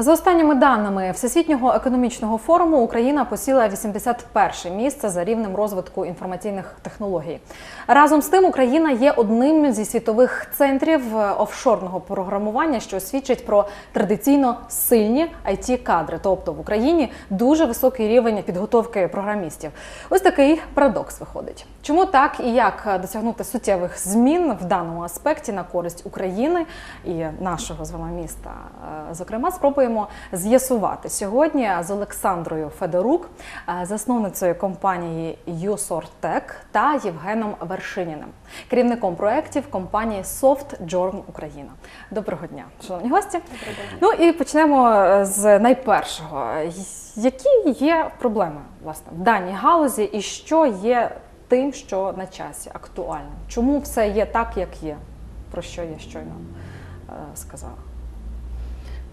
За останніми даними Всесвітнього економічного форуму Україна посіла 81 місце за рівнем розвитку інформаційних технологій. Разом з тим, Україна є одним зі світових центрів е, офшорного програмування, що свідчить про традиційно сильні it кадри Тобто в Україні дуже високий рівень підготовки програмістів. Ось такий парадокс виходить. Чому так і як досягнути суттєвих змін в даному аспекті на користь України і нашого з вами міста? Е, Зокрема, спробуємо з'ясувати сьогодні з Олександрою Федорук, е, засновницею компанії USORTEC та Євгеном Вершиніним, керівником проєктів компанії SoftJourn Україна. Доброго дня, шановні гості. Ну і почнемо е, з найпершого. Які є проблеми власне в даній галузі, і що є тим, що на часі актуальним? Чому все є так, як є? Про що я щойно е, сказала?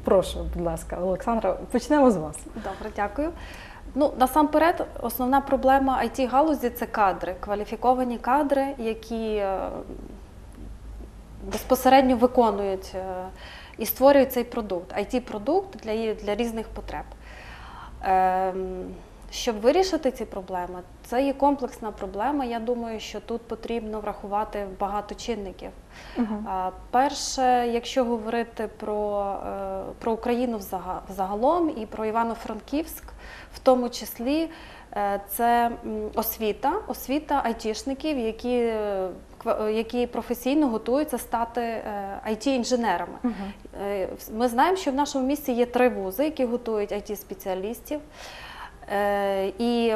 Прошу, будь ласка, Олександра, почнемо з вас. Добре, дякую. Ну, насамперед, основна проблема it галузі це кадри, кваліфіковані кадри, які е, безпосередньо виконують е, і створюють цей продукт, it продукт для, для різних потреб. Щоб вирішити ці проблеми, це є комплексна проблема. Я думаю, що тут потрібно врахувати багато чинників. А, Перше, якщо говорити про, е, про Україну взага- взагалом і про Івано-Франківськ, в тому числі, е, це освіта, освіта айтішників, які, е, які професійно готуються стати IT-інженерами. Е, Ми знаємо, що в нашому місті є три вузи, які готують IT-спеціалістів. Е, І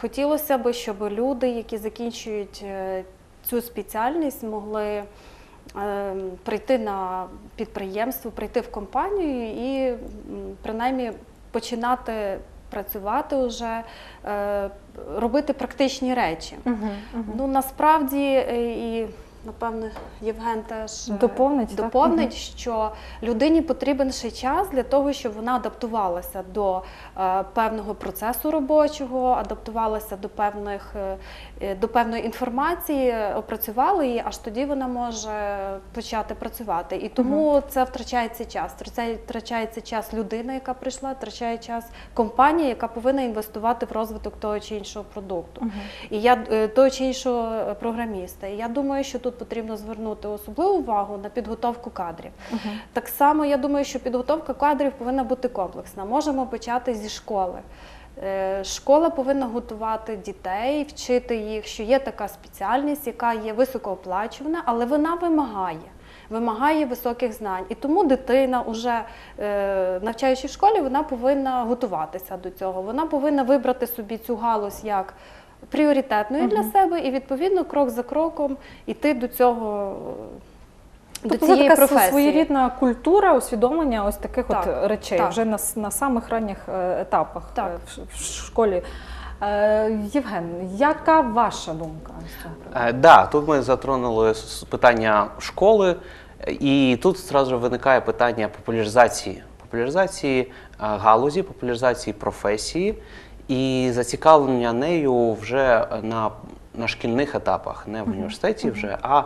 хотілося б, щоб люди, які закінчують е, цю спеціальність, могли е, прийти на підприємство, прийти в компанію і принаймні починати працювати вже, е, робити практичні речі. Ну насправді е, і напевне Євген теж доповнить, Доповнить, так? що людині потрібен ще час для того, щоб вона адаптувалася до е, певного процесу робочого, адаптувалася до певних е, е, до певної інформації, опрацювала її, аж тоді вона може почати працювати. І тому це втрачається час. Втрачається час людини, яка прийшла, втрачає час компанія, яка повинна інвестувати в розвиток того чи іншого продукту. І я е, того чи іншого е, програміста. І я думаю, що тут потрібно звернути особливу увагу на підготовку кадрів. Так само я думаю, що підготовка кадрів повинна бути комплексна. Можемо почати зі школи. Е, Школа повинна готувати дітей, вчити їх, що є така спеціальність, яка є високооплачувана, але вона вимагає. Вимагає високих знань. І тому дитина, уже е, навчаючи в школі, вона повинна готуватися до цього. Вона повинна вибрати собі цю галузь як пріоритетною для себе і відповідно крок за кроком іти до цього. До Тобто це цієї така професії. своєрідна культура усвідомлення ось таких Так, от речей так. вже на, на самих ранніх е, етапах Так. е, в, в школі. Е, Євген, яка ваша думка? Е, Да, тут ми затронули питання школи, е, і тут зразу виникає питання популяризації, популяризації е, галузі, популяризації професії і зацікавлення нею вже на, на шкільних етапах, не в університеті вже, а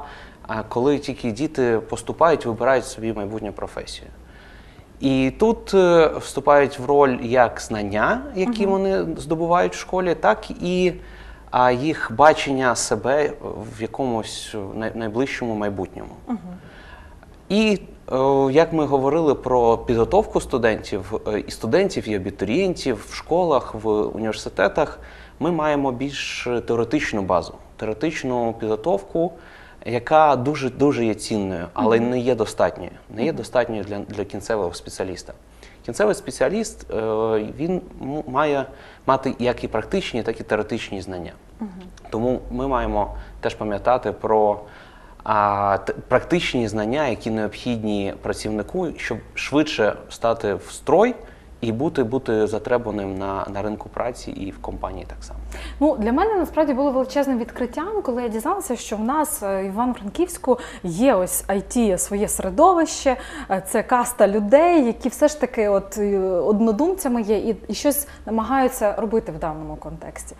коли тільки діти поступають, вибирають собі майбутню професію. І тут е, вступають в роль як знання, які вони здобувають в школі, так і їх бачення себе в якомусь найближчому майбутньому. І е, як ми говорили про підготовку студентів, е, і студентів, і абітурієнтів в школах, в університетах, ми маємо більш теоретичну базу, теоретичну підготовку, яка дуже дуже є цінною, але не є достатньою. Не є достатньою для, для кінцевого спеціаліста. Кінцевий спеціаліст е, він має мати як і практичні, так і теоретичні знання. Тому ми маємо теж пам'ятати про а, практичні знання, які необхідні працівнику, щоб швидше стати в строй і бути, бути затребуваним на, на ринку праці і в компанії так само. Ну, для мене насправді було величезним відкриттям, коли я дізналася, що в нас е, в Івано-Франківську є ось IT своє середовище, е, це каста людей, які все ж таки от е, однодумцями є і, і щось намагаються робити в даному контексті.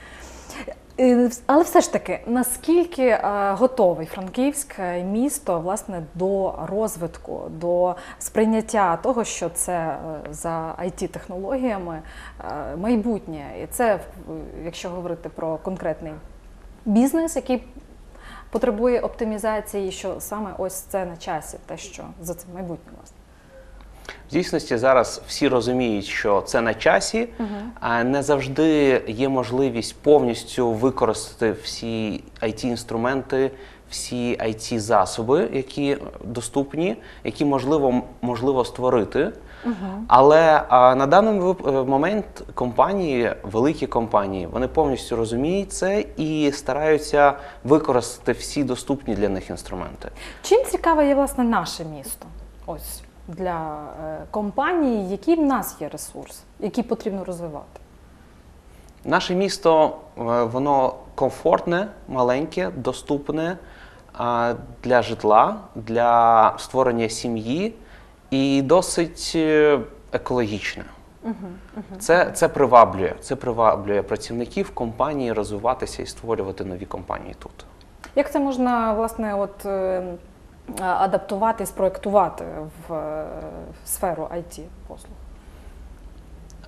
Е, Але все ж таки, наскільки е, готовий Франківськ е, місто власне до розвитку, до сприйняття того, що це за it технологіями майбутнє, і це якщо говорити про конкретний бізнес, який потребує оптимізації, що саме ось це на часі, те, що за цим майбутнє власне. В дійсності зараз всі розуміють, що це на часі, а не завжди є можливість повністю використати всі it інструменти всі it засоби які доступні, які можливо, можливо створити. Але а, на даний е, момент компанії, великі компанії, вони повністю розуміють це і стараються використати всі доступні для них інструменти. Чим цікаве є власне наше місто? Ось для е, компанії, який в нас є ресурс, який потрібно розвивати. Наше місто е, воно комфортне, маленьке, доступне для житла, для створення сім'ї і досить е, екологічне. Це, це приваблює. Це приваблює працівників компанії розвиватися і створювати нові компанії тут. Як це можна власне от, е, адаптувати і спроектувати в е, сферу it послуг?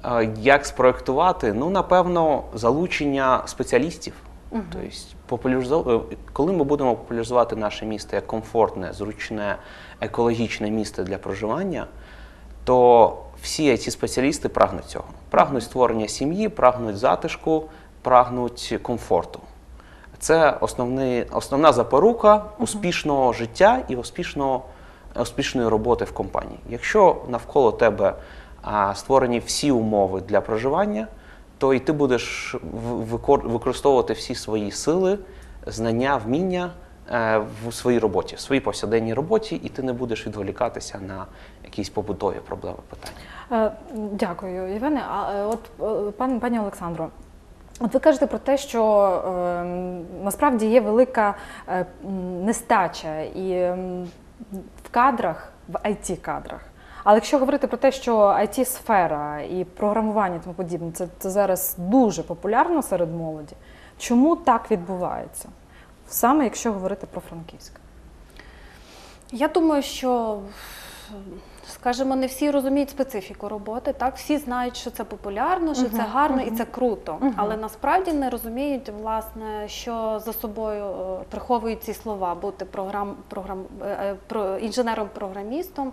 Е, Як спроектувати? Ну, напевно, залучення спеціалістів. Тобто, популяризо- е, коли ми будемо популяризувати наше місто як комфортне, зручне, екологічне місто для проживання, то всі ці спеціалісти прагнуть цього. Прагнуть створення сім'ї, прагнуть затишку, прагнуть комфорту. Це основний, основна запорука успішного життя і успішного, успішної роботи в компанії. Якщо навколо тебе а, створені всі умови для проживання, то і ти будеш викор- використовувати всі свої сили, знання, вміння е, в своїй роботі, в своїй повсякденній роботі, і ти не будеш відволікатися на якісь побутові проблеми питання. Е, Дякую, Євгене. А е, от е, пан пані Олександро. От ви кажете про те, що е, насправді є велика е, нестача і м, в кадрах, в it кадрах. Але якщо говорити про те, що it сфера і програмування і тому подібне, це, це зараз дуже популярно серед молоді. Чому так відбувається? Саме якщо говорити про Франківськ. Я думаю, що, скажімо, не всі розуміють специфіку роботи. Так, всі знають, що це популярно, що це гарно і це круто. Але насправді не розуміють, власне, що за собою е, приховують ці слова бути програм, програм, е, е, про, інженером-програмістом.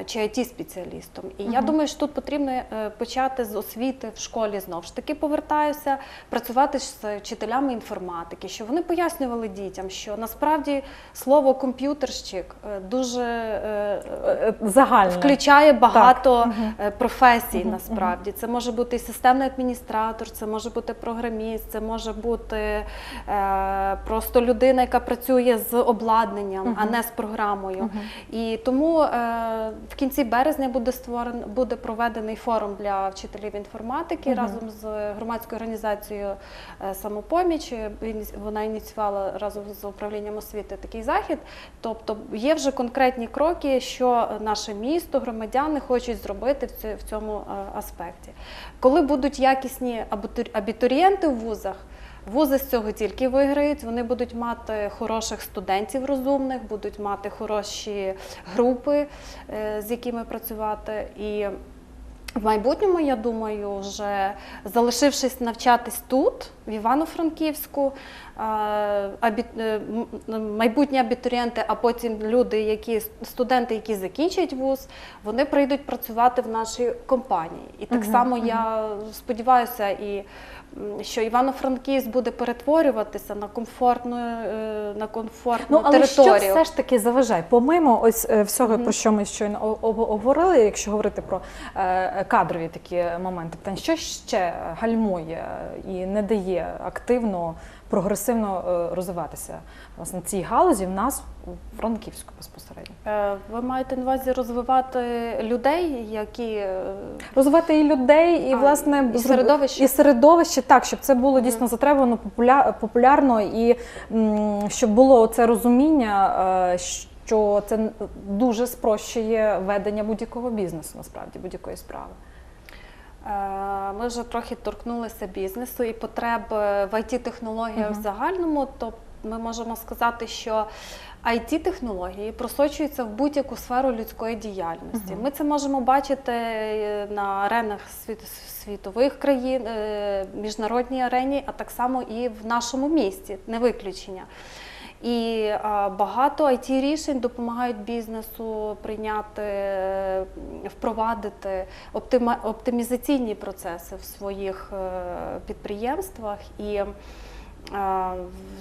Е, Чи it спеціалістом. І я думаю, що тут потрібно е, почати з освіти в школі знову ж таки повертаюся працювати з вчителями інформатики, щоб вони пояснювали дітям, що насправді слово комп'ютерщик е, дуже е, Е, включає багато е, професій. Мгм, Насправді. Це може бути і системний адміністратор, це може бути програміст, це може бути просто людина, яка працює з обладнанням, а не з програмою. І тому в кінці березня буде створений буде проведений форум для вчителів інформатики разом з громадською організацією е, самопоміч. Вона ініціювала разом з управлінням освіти такий захід. Тобто є вже конкретні кроки, що наше місто, громадяни хочуть зробити в цьому е, аспекті. Коли будуть якісні абітурі- абітурієнти в вузах. Вузи з цього тільки виграють. Вони будуть мати хороших студентів розумних, будуть мати хороші групи, е, з якими працювати. І в майбутньому, я думаю, вже залишившись навчатись тут, в Івано-Франківську, е, е, майбутні абітурієнти, а потім люди, які студенти, які закінчать вуз, вони прийдуть працювати в нашій компанії. І так само я сподіваюся, і що Івано-Франківськ буде перетворюватися на комфортну, е, на комфортну Ну, але територію. що все ж таки заважає? Помимо ось е, всього, про що ми щойно о- о- говорили, якщо говорити про е, кадрові такі моменти, питання, що ще гальмує і не дає активно, прогресивно е, розвиватися власне цій галузі в нас у Франківську безпосередньо? Е, Ви маєте на увазі розвивати людей, які е, Розвивати і людей, і А, власне і середовище? і середовище, так, щоб це було дійсно затребувано популярно, і щоб було це розуміння, що це дуже спрощує ведення будь-якого бізнесу, насправді будь-якої справи. Е, ми вже трохи торкнулися бізнесу і потреб е, в it технологіях в загальному. То ми можемо сказати, що it технології просочуються в будь-яку сферу людської діяльності. Ми це можемо бачити е, на аренах світ- світових країн, міжнародній арені, а так само і в нашому місті, не виключення. І багато it рішень допомагають бізнесу прийняти, впровадити оптимізаційні процеси в своїх е, підприємствах і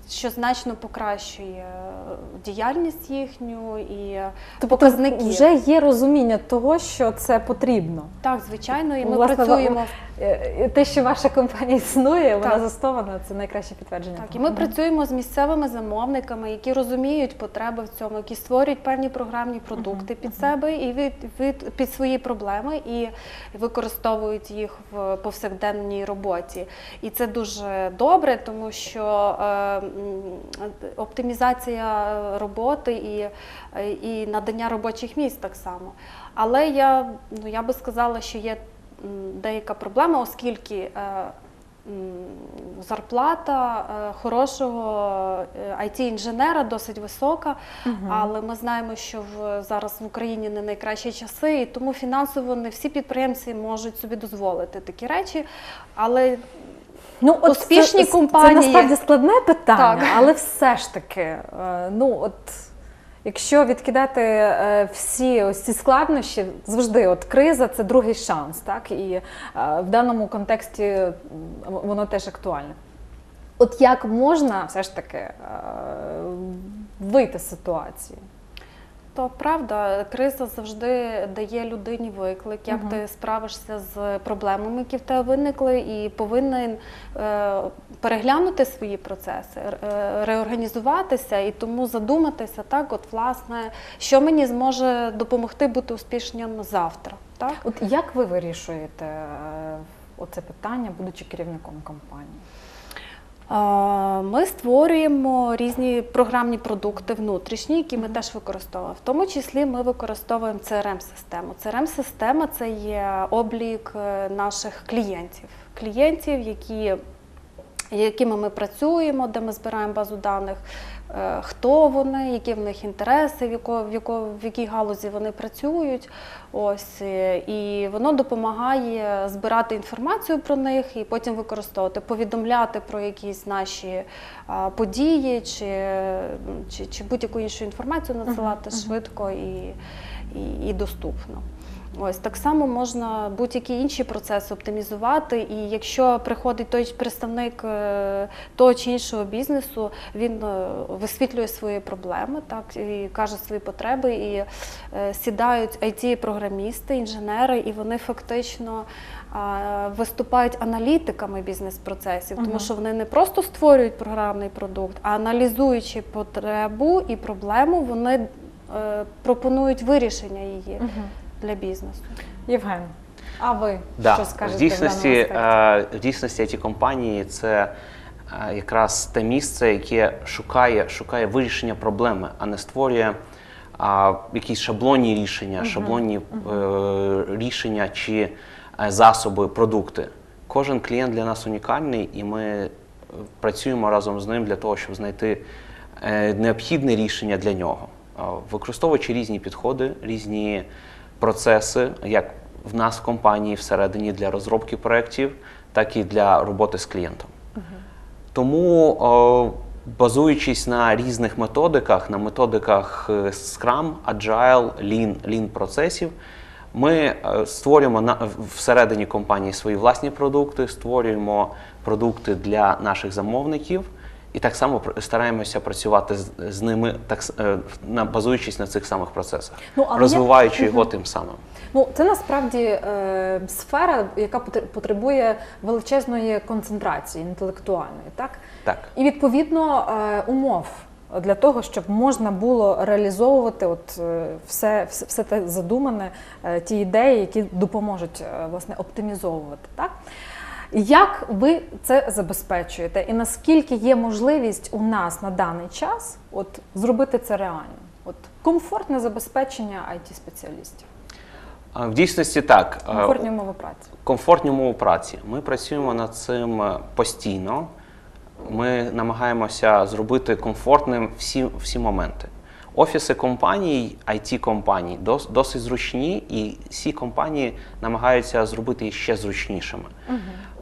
що значно покращує діяльність їхню і показники. Тобто вже є розуміння того, що це потрібно. Так, звичайно, і ми Власне, працюємо Те, що ваша компанія існує, вона Так. заснована, це найкраще підтвердження. Так, і ми працюємо з місцевими замовниками, які розуміють потреби в цьому, які створюють певні програмні продукти під себе і від, від під свої проблеми і використовують їх в повсякденній роботі. І це дуже добре, тому що е, оптимізація роботи і, е, і надання робочих місць так само. Але я, ну, я би сказала, що є деяка проблема, оскільки е, зарплата е, хорошого it інженера досить висока, але ми знаємо, що в, зараз в Україні не найкращі часи, і тому фінансово не всі підприємці можуть собі дозволити такі речі. Але Ну, от Успішні це, компанії- Це насправді складне питання, Так. але все ж таки, е, ну от. Якщо відкидати е, всі ось ці складнощі, завжди от криза це другий шанс, так і е, в даному контексті воно теж актуальне. От як можна все ж таки е, вийти з ситуації? То правда, криза завжди дає людині виклик, як Мгм. ти справишся з проблемами, які в тебе виникли, і повинен е, переглянути свої процеси, е, реорганізуватися і тому задуматися, так, от власне, що мені зможе допомогти бути успішним завтра. Так? От як ви вирішуєте е, оце питання, будучи керівником компанії? Ми створюємо різні програмні продукти внутрішні, які ми теж використовуємо. В тому числі ми використовуємо CRM-систему. CRM-система це є облік е, наших клієнтів, клієнтів, які якими ми працюємо, де ми збираємо базу даних, е, хто вони, які в них інтереси, в, яко, в, яко, в якій галузі вони працюють. Ось, е, і воно допомагає збирати інформацію про них і потім використовувати, повідомляти про якісь наші події чи, чи, чи будь-яку іншу інформацію надсилати швидко і, і, і доступно. Ось так само можна будь-які інші процеси оптимізувати. І якщо приходить той представник е, того чи іншого бізнесу, він е, висвітлює свої проблеми, так і каже свої потреби, і е, сідають it програмісти інженери, і вони фактично виступають аналітиками бізнес-процесів, тому що вони не просто створюють програмний продукт, а аналізуючи потребу і проблему, вони пропонують вирішення її для бізнесу. Євген, а ви Да. що скажете в дійсності, в е, в дійсності ці компанії це е, якраз те місце, яке шукає, шукає вирішення проблеми, а не створює а, якісь шаблонні рішення, шаблонні е, рішення чи е, засоби, продукти. Кожен клієнт для нас унікальний, і ми працюємо разом з ним для того, щоб знайти е, необхідне рішення для нього, використовуючи різні підходи, різні процеси, як в нас в компанії всередині для розробки проєктів, так і для роботи з клієнтом. Тому, о, базуючись на різних методиках, на методиках е, Scrum, Agile, Lean, Lean процесів, ми е, створюємо на, всередині компанії свої власні продукти, створюємо продукти для наших замовників. І так само стараємося працювати з, з ними, так е, на базуючись на цих самих процесах, Ну, розвиваючи його тим самим. Ну, це насправді е, сфера, яка потребує величезної концентрації інтелектуальної, так? Так. І відповідно е, умов для того, щоб можна було реалізовувати от е, все, все, все те задумане, е, ті ідеї, які допоможуть власне оптимізовувати. Так? Як ви це забезпечуєте, і наскільки є можливість у нас на даний час от, зробити це реально? От, комфортне забезпечення it спеціалістів В дійсності так. Комфортні умови праці. комфортні умови праці. Ми працюємо над цим е, постійно. Ми намагаємося зробити комфортним всі, всі моменти. Офіси компаній, it компаній дос- досить зручні, і всі компанії намагаються зробити їх ще зручнішими.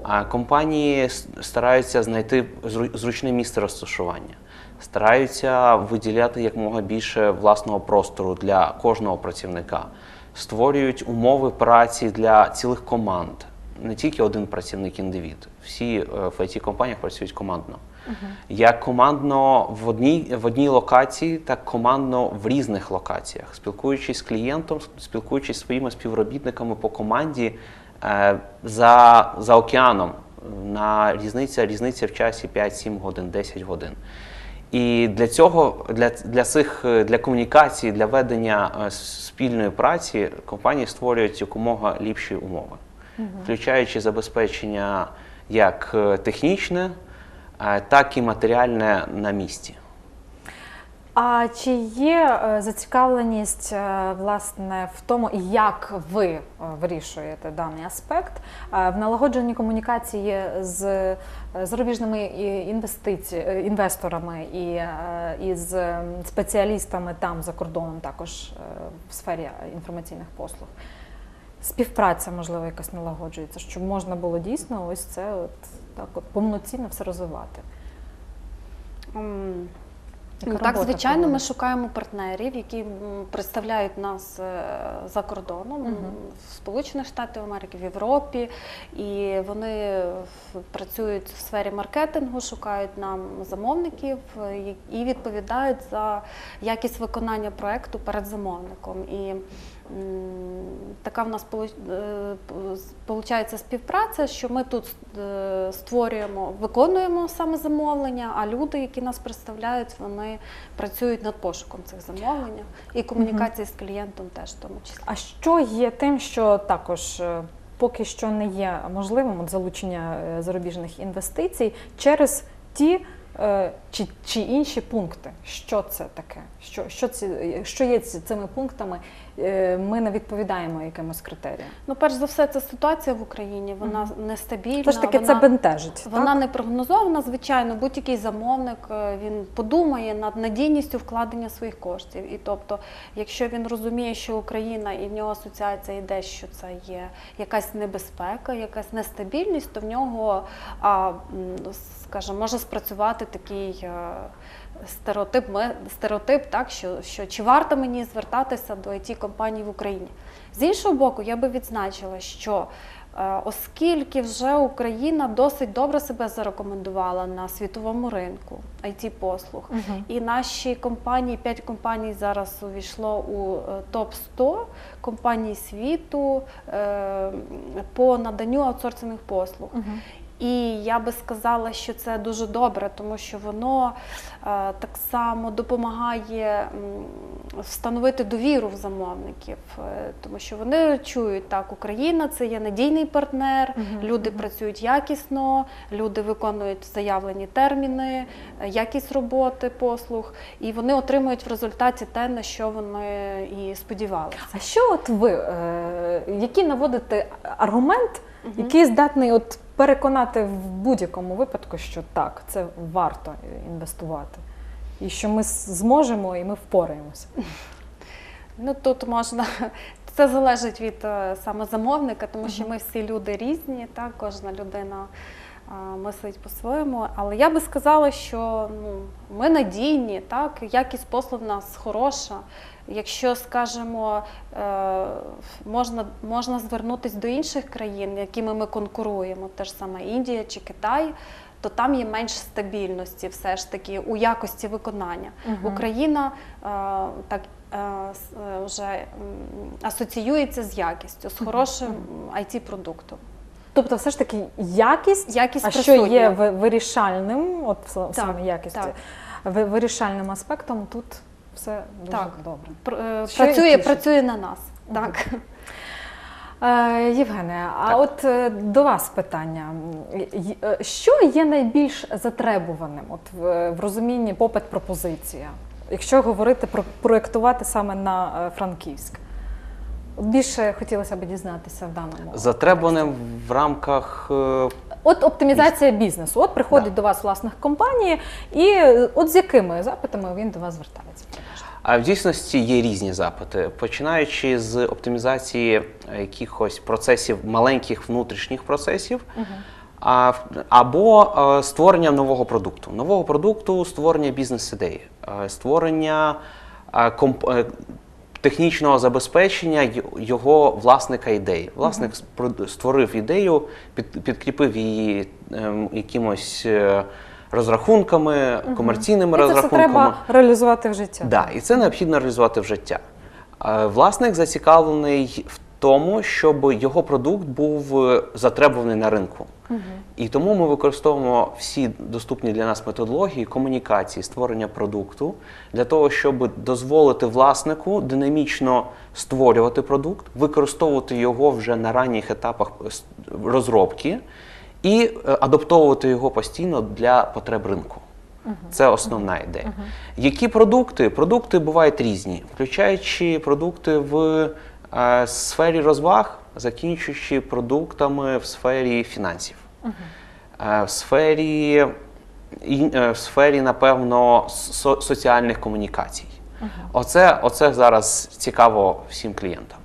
А компанії стараються знайти зру- зручне місце розташування, стараються виділяти якомога більше власного простору для кожного працівника, створюють умови праці для цілих команд, не тільки один працівник індивід. Всі е, в it компаніях працюють командно. Як командно в одній, в одній локації, так командно в різних локаціях, спілкуючись з клієнтом, спілкуючись зі своїми співробітниками по команді за, за океаном. На різниця, різниця в часі 5-7 годин, 10 годин. І для цього, для, для цих е, для комунікації, для ведення е, спільної праці компанії створюють якомога ліпші умови, включаючи забезпечення як е, технічне, е, так і матеріальне на місці. А чи є е, зацікавленість е, власне в тому, як ви е, вирішуєте даний аспект в налагодженні комунікації з зарубіжними інвесторами і, і з ем, спеціалістами там за кордоном, також в сфері інформаційних послуг? Співпраця, можливо, якась налагоджується, щоб можна було дійсно ось це от так от повноцінно все розвивати. Ну, так, звичайно, звичайно, ми шукаємо партнерів, які представляють нас е, за кордоном угу. в Сполучених Штатах Америки, в Європі, і вони працюють в сфері маркетингу, шукають нам замовників е, і- відповідають за якість виконання проекту перед замовником. І така в нас виходить співпраця, що ми тут е, створюємо, виконуємо саме замовлення, а люди, які нас представляють, вони працюють над пошуком цих замовлень і комунікації з клієнтом теж в тому числі. А що є тим, що також е, поки що не є можливим от залучення е, зарубіжних інвестицій через ті е, чи, чи інші пункти? Що це таке? Що, що, ці, що є цими пунктами? Е, Ми не відповідаємо якимось критеріям. Ну, перш за все, це ситуація в Україні, вона нестабільна. Все ж таки вона... це бентежить. Вона так? не прогнозована, звичайно, будь-який замовник е, він подумає над надійністю вкладення своїх коштів. І тобто, якщо він розуміє, що Україна і в нього асоціація йде, що це є якась небезпека, якась нестабільність, то в нього, а, скажімо, може спрацювати такий. е, Стереотип, стереотип, так що, що чи варто мені звертатися до it компаній в Україні? З іншого боку, я би відзначила, що Е, Оскільки вже Україна досить добре себе зарекомендувала на світовому ринку it послуг Мгм. і наші компанії, п'ять компаній зараз увійшло у е, топ 100 компаній світу е, по наданню аутсорсингових послуг. Мгм. І я би сказала, що це дуже добре, тому що воно е, так само допомагає встановити довіру в замовників, е, тому що вони чують так, Україна це є надійний партнер, Мгм, люди працюють якісно, люди виконують заявлені терміни, якість роботи, послуг, і вони отримують в результаті те, на що вони і сподівалися. А що от ви, е, який наводите аргумент, який здатний от переконати в будь-якому випадку, що так, це варто інвестувати, і що ми зможемо і ми впораємося? Ну тут можна це залежить від е, саме замовника, тому що ми всі люди різні, так кожна людина а, мислить по-своєму. Але я би сказала, що ну ми надійні, так якість послуг в нас хороша. Якщо скажімо, е, можна, можна звернутися до інших країн, якими ми конкуруємо, те ж саме Індія чи Китай, то там є менш стабільності, все ж таки у якості виконання. Мгм. Україна е, так е, вже асоціюється з якістю, з хорошим it продуктом Тобто, все ж таки якість, Якість а що є вирішальним, от саме якість, так. ви- вирішальним аспектом, тут все дуже Так. добре. Пр- е, Що працює, працює на нас. Так. Е, Євгене, а Так. от е, до вас питання. Що є найбільш затребуваним от в, розумінні попит пропозиція, якщо говорити про проєктувати саме на Франківськ? Більше хотілося б дізнатися в даному. Затребуваним в рамках От оптимізація бізнесу. От приходить до вас власник компанії, і е, от з якими запитами він до вас звертається? А в дійсності є різні запити, починаючи з оптимізації е, якихось процесів, маленьких внутрішніх процесів, а, або е, створення нового продукту. Нового продукту, створення бізнес-ідеї, створення комп- технічного забезпечення його власника ідеї. Власник створив ідею, під, підкріпив її ем, якимось Розрахунками, розрахунками, комерційними І це все розрахунками. треба реалізувати в життя. Да, і це необхідно реалізувати в життя. Е, Власник зацікавлений в тому, щоб його продукт був е, затребуваний на ринку. І тому ми використовуємо всі доступні для нас методології комунікації, створення продукту для того, щоб дозволити власнику динамічно створювати продукт, використовувати його вже на ранніх етапах розробки і е, адаптовувати його постійно для потреб ринку. Це основна ідея. Які продукти? Продукти бувають різні, включаючи продукти в е, сфері розваг, закінчуючи продуктами в сфері фінансів, е, в сфері, е, в сфері, напевно, со- соціальних комунікацій. Оце, оце зараз цікаво всім клієнтам.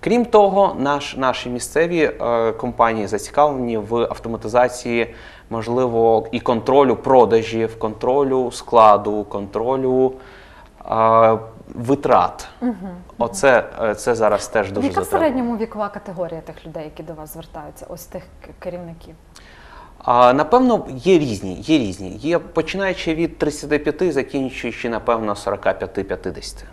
Крім того, наш, наші місцеві е, компанії зацікавлені в автоматизації, можливо, і контролю продажів, контролю складу, контролю е, витрат. Оце е, це зараз теж дуже Яка в середньому вікова категорія тих людей, які до вас звертаються, ось тих керівників? А, напевно, є різні. Є різні. Є починаючи від 35, закінчуючи, напевно, 45-50.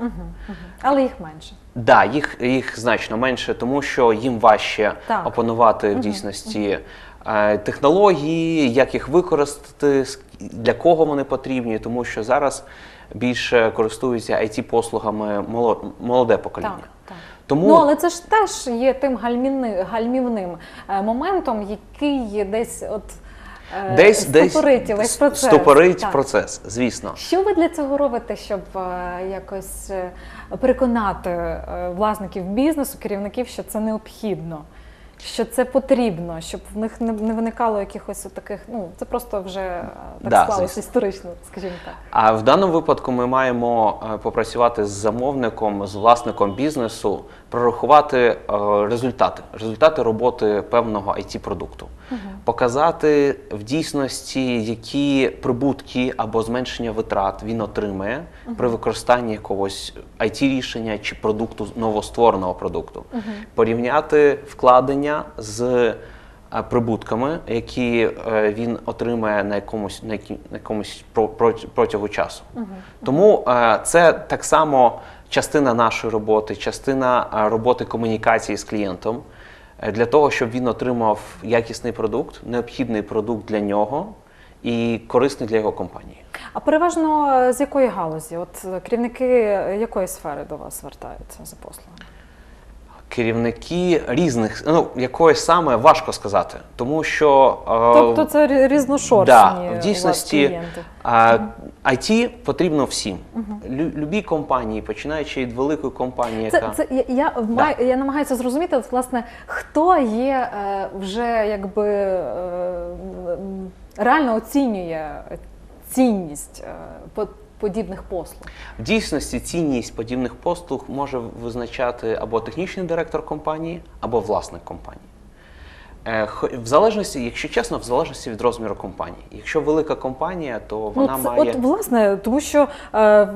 Але їх менше. Да, їх, їх значно менше, тому що їм важче Так. опанувати в дійсності е, технології, як їх використати, для кого вони потрібні, тому що зараз більше користуються it послугами моло- молоде покоління. Так, так. Тому Ну, але це ж теж є тим гальмівни, гальмівним е, моментом, який десь от е, десь десь процес. стопорить Так. процес, звісно. Що ви для цього робите, щоб е, якось переконати власників бізнесу, керівників, що це необхідно, що це потрібно, щоб в них не, не виникало якихось таких, ну це просто вже е, так Да, склалося звісно. історично, скажімо так. А в даному випадку ми маємо е, попрацювати з замовником, з власником бізнесу, прорахувати е, результати, результати роботи певного it продукту показати в дійсності, які прибутки або зменшення витрат він отримає при використанні якогось it рішення чи продукту новоствореного продукту, порівняти вкладення з е, прибутками, які е, він отримає на якомусь на якомусь про- про- протягу часу. Тому е, це так само частина нашої роботи, частина роботи комунікації з клієнтом для того, щоб він отримав якісний продукт, необхідний продукт для нього і корисний для його компанії. А переважно е, з якої галузі? От е, керівники е, якої сфери до вас звертаються за послугами? Керівники різних, ну якоїсь саме важко сказати, тому що е, Тобто це рі- різношорстні Да, в дійсності а, IT потрібно всім. Лю- Любій компанії, починаючи від великої компанії, Це, яка це я, я, маю- я намагаюся зрозуміти, от, власне, хто є е, вже якби е, реально оцінює цінність подібних послуг. в дійсності цінність подібних послуг може визначати або технічний директор компанії, або власник компанії. Е, В залежності, якщо чесно, в залежності від розміру компанії. Якщо велика компанія, то вона ну, це, має От власне, тому що е,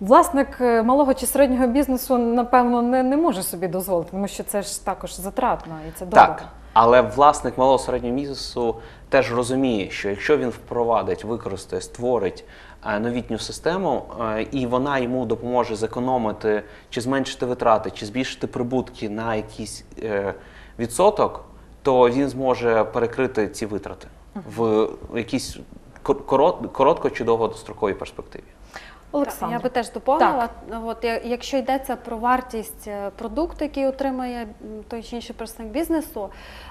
власник е, малого чи середнього бізнесу, напевно, не, не може собі дозволити, тому що це ж також затратно і це дорого. Так, але власник малого середнього бізнесу теж розуміє, що якщо він впровадить, використає, створить е, новітню систему, е, і вона йому допоможе зекономити чи зменшити витрати, чи збільшити прибутки на якийсь е, відсоток, то він зможе перекрити ці витрати в якійсь кор- корот- коротко чи довгостроковій перспективі. Олександр. Я би теж доповнила. От, якщо йдеться про вартість е, продукту, який отримує м, той чи інший представник бізнесу,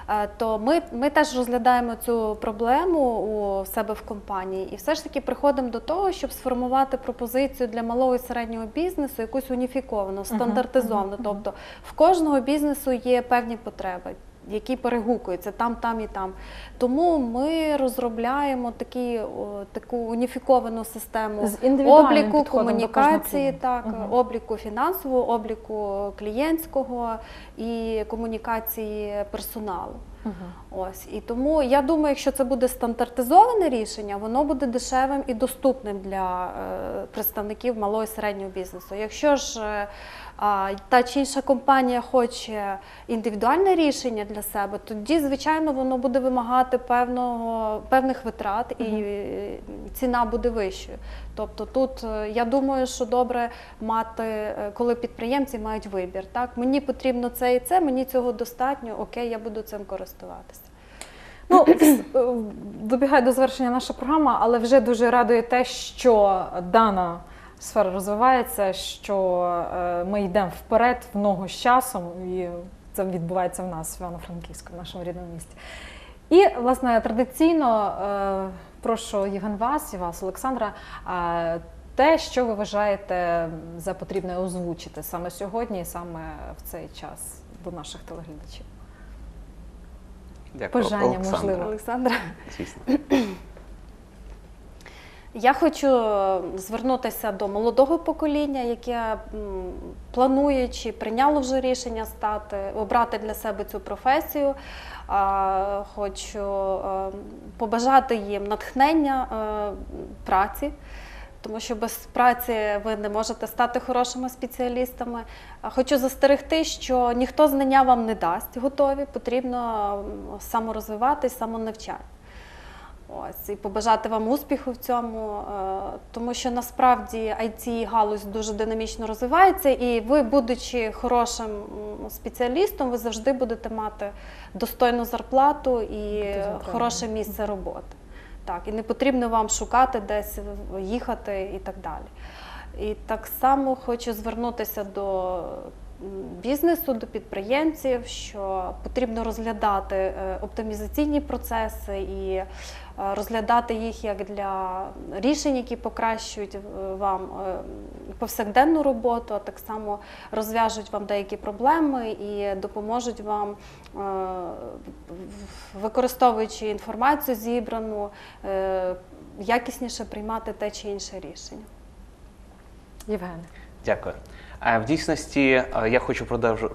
е, то ми, ми теж розглядаємо цю проблему у себе в компанії і все ж таки приходимо до того, щоб сформувати пропозицію для малого і середнього бізнесу, якусь уніфіковану, стандартизовану. Тобто в кожного бізнесу є певні потреби. Які перегукуються там, там і там. Тому ми розробляємо такі, о, таку уніфіковану систему З обліку, комунікації, так, угу. обліку фінансового, обліку клієнтського і комунікації персоналу. Ось і тому я думаю, якщо це буде стандартизоване рішення, воно буде дешевим і доступним для е, представників малого і середнього бізнесу. Якщо ж е, та чи інша компанія хоче індивідуальне рішення для себе, тоді, звичайно, воно буде вимагати певного, певних витрат і е, ціна буде вищою. Тобто тут е, я думаю, що добре мати, е, коли підприємці мають вибір. Так, мені потрібно це і це, мені цього достатньо, окей, я буду цим користуватися. Ну, е, добігає до завершення наша програма, але вже дуже радує те, що дана сфера розвивається, що е, ми йдемо вперед в ногу з часом, і це відбувається в нас в Івано-Франківську, в нашому рідному місті. І, власне, традиційно е, прошу Євген вас і вас, Олександра, те, що ви вважаєте за потрібне озвучити саме сьогодні і саме в цей час до наших телеглядачів. Дякую, Бажання, Олександра. можливо. Олександра. Звісно. Я хочу е, звернутися до молодого покоління, яке планує чи прийняло вже рішення стати, обрати для себе цю професію. Хочу е, побажати їм натхнення е, праці. Тому що без праці ви не можете стати хорошими спеціалістами. Хочу застерегти, що ніхто знання вам не дасть готові, потрібно саморозвиватись, самонавчати. Ось і побажати вам успіху в цьому, е, тому що насправді it галузь дуже динамічно розвивається, і ви, будучи хорошим спеціалістом, ви завжди будете мати достойну зарплату і хороше місце роботи. Так, і не потрібно вам шукати десь їхати і так далі. І так само хочу звернутися до бізнесу, до підприємців, що потрібно розглядати е, оптимізаційні процеси і е, розглядати їх як для рішень, які покращують е, вам повсякденну роботу, а так само розв'яжуть вам деякі проблеми і допоможуть вам, використовуючи інформацію зібрану, якісніше приймати те чи інше рішення. Євгене. Дякую. Е, В дійсності е, я хочу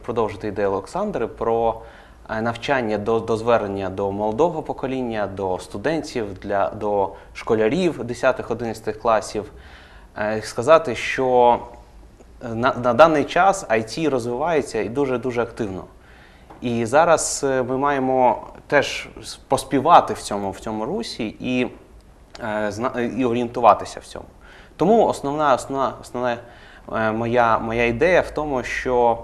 продовжити ідею Олександри про е, навчання до, до звернення до молодого покоління, до студентів, для, до школярів 10-11 класів. Сказати, що на, на даний час IT розвивається і дуже-дуже активно. І зараз ми маємо теж поспівати в цьому, в цьому русі і, і орієнтуватися в цьому. Тому основна, основна, основна моя, моя ідея в тому, що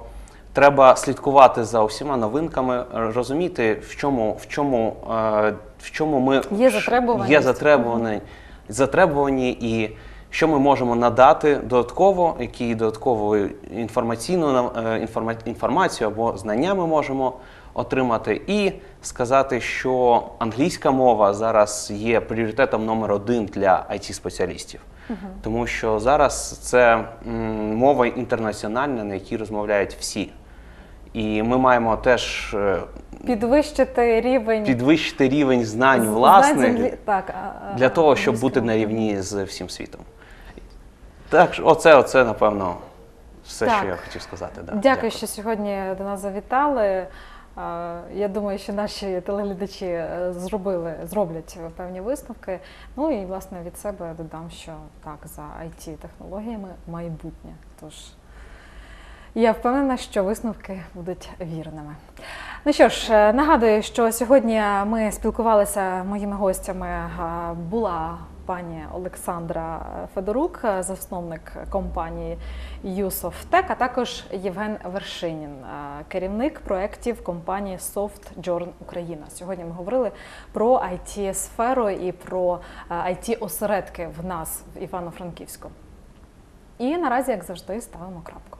треба слідкувати за усіма новинками, розуміти, в чому, в чому, е, в чому ми Є затребуваність. є затребувані, затребувані і що ми можемо надати додатково, які додаткову інформаційну е, інформа- інформацію або знання ми можемо отримати, і сказати, що англійська мова зараз є пріоритетом номер один для it спеціалістів тому що зараз це мова інтернаціональна, на якій розмовляють всі. І ми маємо теж е, Підвищити рівень підвищити рівень знань власних землі- так, для того, щоб бути на рівні з всім світом. Так, оце, оце, напевно, все, Так. що я хотів сказати. Да. Дякую, що сьогодні до нас завітали. Я думаю, що наші телеглядачі е, зробили, зроблять певні висновки. Ну і власне від себе додам, що так, за it технологіями майбутнє. Тож я впевнена, що висновки будуть вірними. Ну що ж, е, нагадую, що сьогодні ми спілкувалися моїми гостями. Була пані Олександра Федорук, е, засновник компанії Юсофтек, а також Євген Вершинін, е, керівник проєктів компанії SoftJourn Україна. Сьогодні ми говорили про it сферу і про it осередки в нас в Івано-Франківську. І наразі, як завжди, ставимо крапку.